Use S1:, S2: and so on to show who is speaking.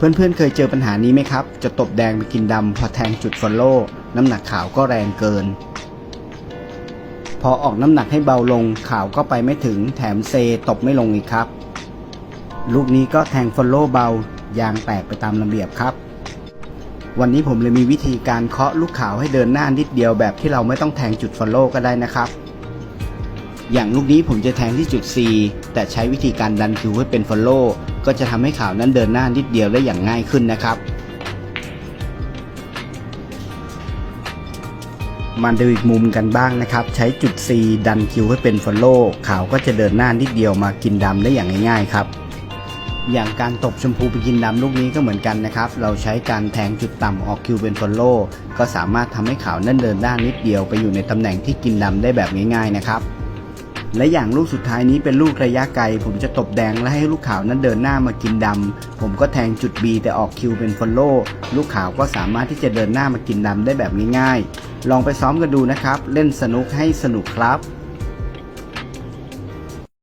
S1: เพื่อนๆเคยเจอปัญหานี้ไหมครับ จะตบแดงไปกินดำพอแทงจุดฟอลโล่น้ำหนักขาวก็แรงเกิน พอออกน้ำหนักให้เบาลงขาวก็ไปไม่ถึงแถมเซตบไม่ลงอีกครับ ลูกนี้ก็แทงฟอลโล่เบายางแตกไปตามระเบียบครับ วันนี้ผมเลยมีวิธีการเคาะลูกขาวให้เดินหน้านิดเดียวแบบที่เราไม่ต้องแทงจุดฟอลโล่ก็ได้นะครับ อย่างลูกนี้ผมจะแทงที่จุด C แต่ใช้วิธีการดันคิวให้เป็นฟอลโล่ก็จะทำให้ข่าวนั้นเดินหน้านิดเดียวได้อย่างง่ายขึ้นนะครับ มาดูอีกมุมกันบ้างนะครับ ใช้จุด C ดันคิวให้เป็นฟอลโล่ข่าวก็จะเดินหน้านิดเดียวมากินดำได้อย่างง่ายๆครับอย่างการตบชมพูไปกินดำลูกนี้ก็เหมือนกันนะครับ เราใช้การแทงจุดต่ำออกคิวเป็นฟอลโล่ก็สามารถทำให้ขาวนั่นเดินด้านนิดเดียวไปอยู่ในตำแหน่งที่กินดำได้แบบง่ายๆนะครับ และอย่างลูกสุดท้ายนี้เป็นลูกระยะไกล ผมจะตบแดงและให้ลูกขาวนั้นเดินหน้ามากินดำผมก็แทงจุด B แต่ออกคิวเป็นฟอลโล่ลูกขาวก็สามารถที่จะเดินหน้ามากินดำได้แบบง่ายๆ ลองไปซ้อมกันดูนะครับ เล่นสนุกให้สนุกครับ